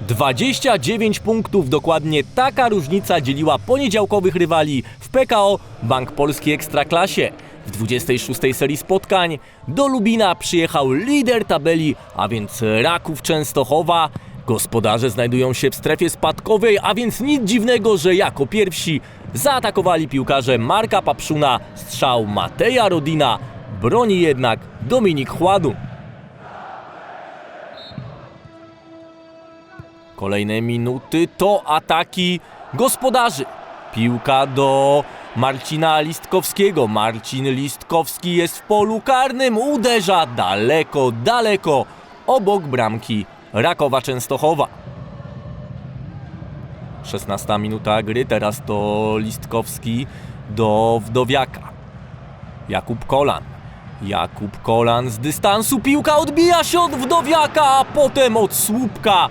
29 punktów, dokładnie taka różnica dzieliła poniedziałkowych rywali w PKO Bank Polski Ekstraklasie. W 26 serii spotkań do Lubina przyjechał lider tabeli, a więc Raków Częstochowa. Gospodarze znajdują się w strefie spadkowej, a więc nic dziwnego, że jako pierwsi zaatakowali piłkarze Marka Papszuna, strzał Mateja Rodina, broni jednak Dominik Chładun. Kolejne minuty to ataki gospodarzy. Piłka do Marcina Listkowskiego. Marcin Listkowski jest w polu karnym, uderza daleko, daleko obok bramki Rakowa Częstochowa. 16 minuta gry, teraz to Listkowski do Wdowiaka. Jakub Kolan. Jakub Kolan z dystansu, piłka odbija się od Wdowiaka, a potem od słupka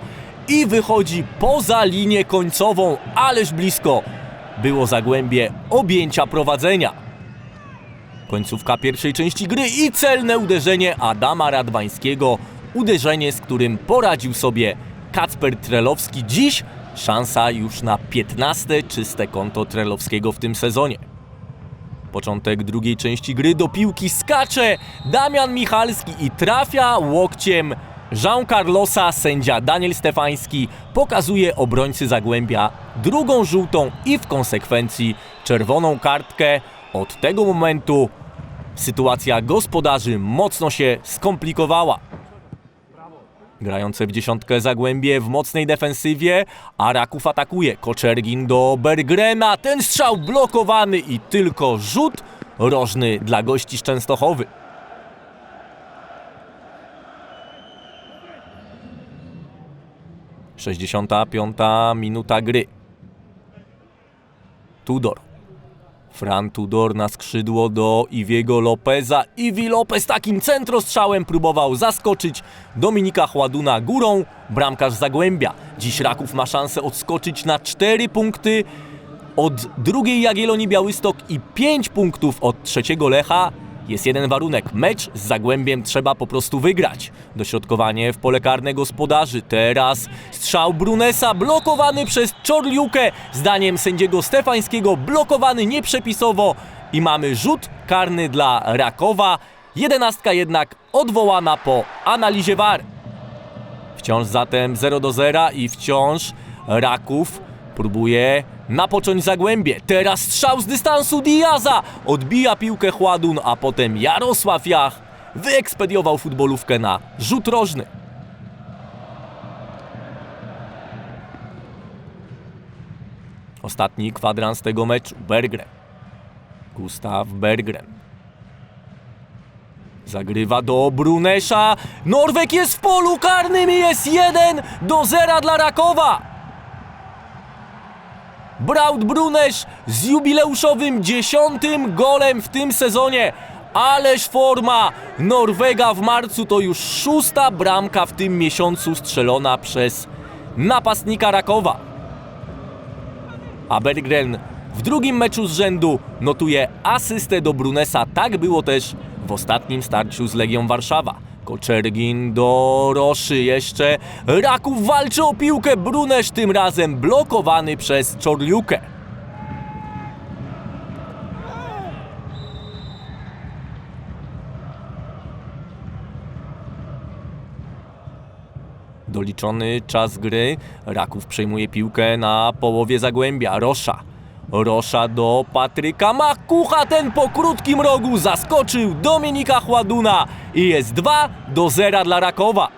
i wychodzi poza linię końcową, ależ blisko było zagłębie objęcia prowadzenia. Końcówka pierwszej części gry i celne uderzenie Adama Radwańskiego. Uderzenie, z którym poradził sobie Kacper Trelowski. Dziś szansa już na 15 czyste konto Trelowskiego w tym sezonie. Początek drugiej części gry do piłki skacze Damian Michalski i trafia łokciem Jean Carlosa. Sędzia Daniel Stefański pokazuje obrońcy Zagłębia drugą żółtą i w konsekwencji czerwoną kartkę. Od tego momentu sytuacja gospodarzy mocno się skomplikowała. Grające w dziesiątkę Zagłębie w mocnej defensywie, a Raków atakuje. Koczergin do Bergrena, ten strzał blokowany i tylko rzut rożny dla gości z Częstochowy. Sześćdziesiąta piąta minuta gry. Tudor. Fran Tudor na skrzydło do Iwiego Lopeza. Iwi Lopez takim centrostrzałem próbował zaskoczyć Dominika Chładuna górą. Bramkarz Zagłębia. Dziś Raków ma szansę odskoczyć na 4 punkty od drugiej Jagiellonii Białystok i 5 punktów od trzeciego Lecha. Jest jeden warunek. Mecz z Zagłębiem trzeba po prostu wygrać. Dośrodkowanie w pole karne gospodarzy. Teraz strzał Brunesa blokowany przez Czorliukę. Zdaniem sędziego Stefańskiego blokowany nieprzepisowo. I mamy rzut karny dla Rakowa. Jedenastka jednak odwołana po analizie VAR. Wciąż zatem 0 do 0 i wciąż Raków próbuje napocząć Zagłębie. Teraz strzał z dystansu Diaza. Odbija piłkę Chładun, a potem Jarosław Jach wyekspediował futbolówkę na rzut rożny. Ostatni kwadrans tego meczu. Bergren. Gustaw Bergren. Zagrywa do Brunesza. Norwek jest w polu karnym i jest 1 do 0 dla Rakowa. Braut Brunesz z jubileuszowym dziesiątym golem w tym sezonie. Ależ forma! Norwega w marcu to już szósta bramka w tym miesiącu strzelona przez napastnika Rakowa. A Berggren w drugim meczu z rzędu notuje asystę do Brunesa. Tak było też w ostatnim starciu z Legią Warszawa. Koczergin do Roszy jeszcze. Raków walczy o piłkę. Brunesz tym razem blokowany przez Czorliukę. Doliczony czas gry. Raków przejmuje piłkę na połowie Zagłębia. Rosza. Rosza do Patryka Makucha. Ten po krótkim rogu zaskoczył Dominika Chładuna. I jest 2 do 0 dla Rakowa.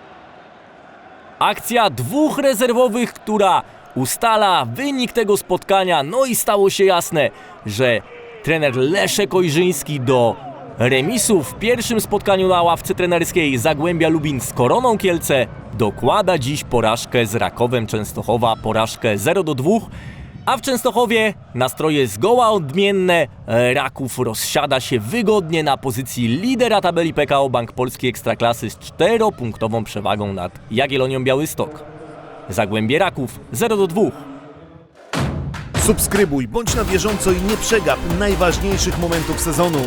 Akcja dwóch rezerwowych, która ustala wynik tego spotkania. No i stało się jasne, że trener Leszek Ojrzyński do remisu w pierwszym spotkaniu na ławce trenerskiej Zagłębia Lubin z Koroną Kielce dokłada dziś porażkę z Rakowem Częstochowa, porażkę 0 do 2. A w Częstochowie nastroje zgoła odmienne. Raków rozsiada się wygodnie na pozycji lidera tabeli PKO Bank Polski Ekstraklasy z czteropunktową przewagą nad Jagiellonią Białystok. Zagłębie Raków 0 do 2. Subskrybuj, bądź na bieżąco i nie przegap najważniejszych momentów sezonu.